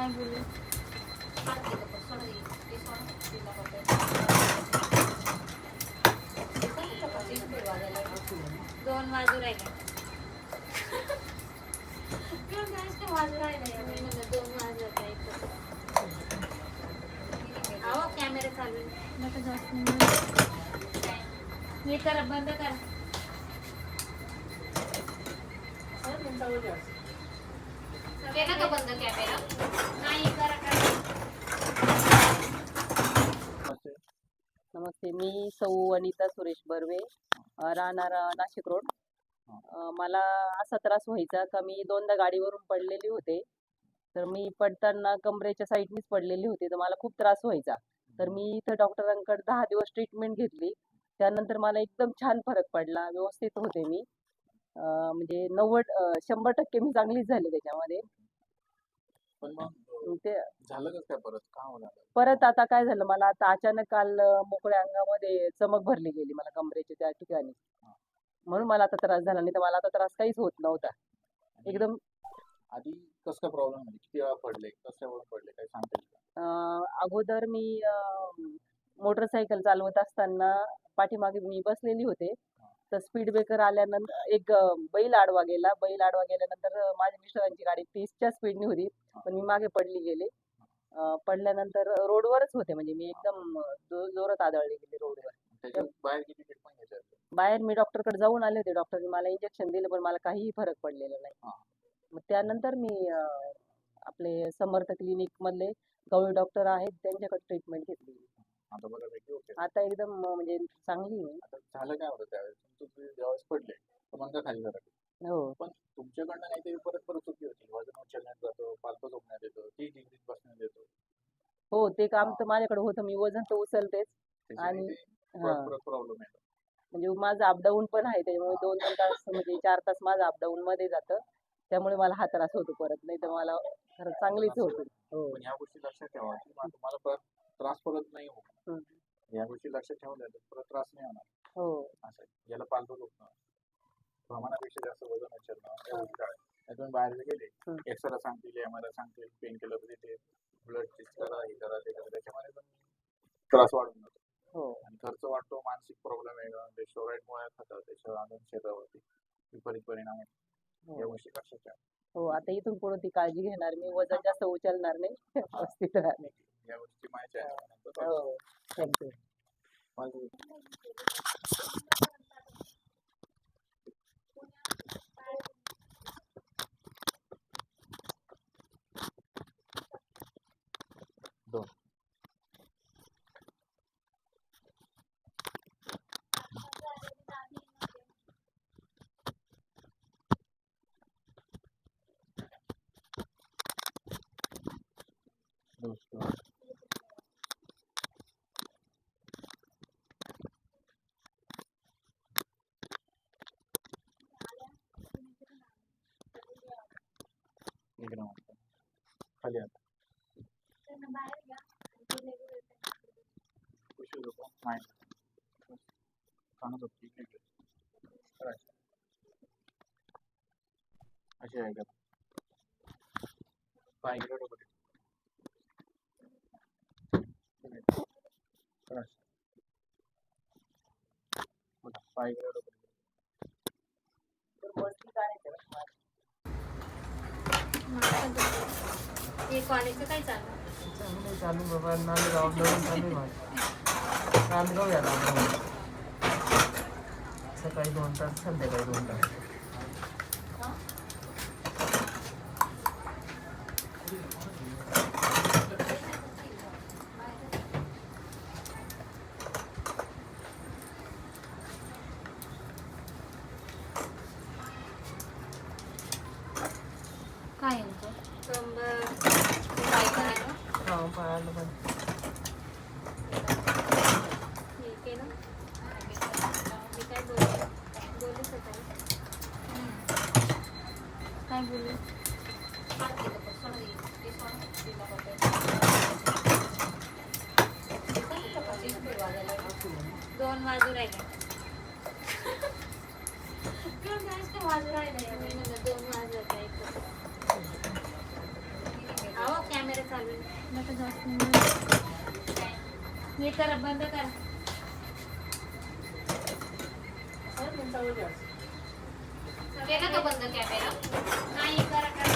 काय बोलू? दोन वाजू राहिले. दोन कॅमेरा चालू आहे. नका जास्त हे करा बंद करा. केला का बंद कॅमेरा नाही करा करा नमस्ते मी सौ अनिता सुरेश बर्वे राहणार नाशिक रोड. मला असा त्रास व्हायचा का मी दोनदा गाडीवरून पडलेली होते. तर मी पडताना कमरेच्या साईडनीच पडलेली होते तर मला खूप त्रास व्हायचा. तर मी इथं डॉक्टरांकडे दहा दिवस ट्रीटमेंट घेतली. त्यानंतर मला एकदम छान फरक पडला व्यवस्थित होते मी. म्हणजे नव्वद शंभर टक्के मी चांगलीच झाली त्याच्यामध्ये. ते झालं कसं काय परत? का होणार? परत आता काय झालं? मला आता अचानक काल अ, मोकळ्या अंगामध्ये चमक भरली गेली मला कमरेच्या त्या ठिकाणी. म्हणून मला आता त्रास झाला नाही तर मला आता त्रास काहीच होत नव्हता. एकदम आधी कसं काय प्रॉब्लेम म्हणजे किती वेळा पडले? कशावर पडले? काही सांगता येईल का? अ, अगोदर मी मोटरसायकल चालवत असताना पाठीमागे मी बसलेली होते. तर स्पीड ब्रेकर आल्यानंतर एक बैल आडवा गेला. बैल आडवा गेल्यानंतर माझ्या मिस्टरांची गाडी तीसच्या स्पीडने होती. पण मी मागे पडली गेले. पडल्यानंतर रोडवरच होते. म्हणजे मी एकदम जोरात आदळले गेले रोडवर. बाहेर मी डॉक्टरकडे जाऊन आले होते. डॉक्टरने मला इंजेक्शन दिलं पण मला काहीही फरक पडलेला नाही. मग त्यानंतर मी आपले समर्थ क्लिनिक मधले गवळी डॉक्टर आहेत. त्यांच्याकडे ट्रीटमेंट घेतली. आता एकदम म्हणजे चांगली आहे. मी. आता झालं काय होतं त्यावेळेस? तुम्ही ज्यावेळेस पडले तर मग खाली जरा हो. पण तुमच्याकडनं काहीतरी परत परत चुकी होती. वजन उचलण्यात जातो पालतं झोपण्यात येतो ती डिग्रीत बसण्यात येतो. हो ते काम. तर माझ्याकडे होतं. मी वजन तर उचलतेच. आणि प्रॉब्लेम येतो. म्हणजे माझं अपडाऊन पण आहे त्याच्यामुळे दोन दोन तास म्हणजे चार तास माझं अपडाऊन मध्ये जातं. त्यामुळे मला हा त्रास होतो परत. नाही तर मला खरं चांगलीच होती. हो. ह्या गोष्टी लक्षात ठेवा तुम्हाला परत त्रास परत नाही होत लक्षात ठेवल्या तर परत त्रास नाही होणार. हो. असं आहे. याला पालतं दुखणं प्रमाणापेक्षा जास्त वजन उचलणं या नाही तुम्ही बाहेर गेले. एक्सरा सांगतील एम आर सांगतील पेन किलर देते ब्लड टेस्ट करा हे करा ते करा त्याच्यामध्ये पण त्रास वाढून जातो. हो. आणि खर्च वाढतो मानसिक प्रॉब्लेम वेगळा ते स्टोराईड मुळे होतात त्याच्या अजून शरीरावरती विपरीत परिणाम या हो. गोष्टी लक्षात ठेवा. हो आता इथून पुढे ती काळजी घेणार मी वजन जास्त उचलणार नाही. व्यवस्थित या गोष्टी माहिती आहे. नंतर हो. थँक्यू माझं दोन दोस्तों एक नंबर खाली आता. खुशी लोक आहे. का? पाय पाय कॉलेजचं काय चालू चांगलं चालू बाबा नांदगाव नवीन चालू आहे नांदगाव या सकाळी दोन तास संध्याकाळी दोन तास काय यांचं कंबर काय करायला हा पायाला पण हे केलं मी काय बोलले बोलले सकाळी काय बोलले दोन वाजू राहिले. दोन वाजत आहे अहो कॅमेरा नका जास्त नाही. हे करा बंद करा. केला तो बंद कॅमेरा नाही करा.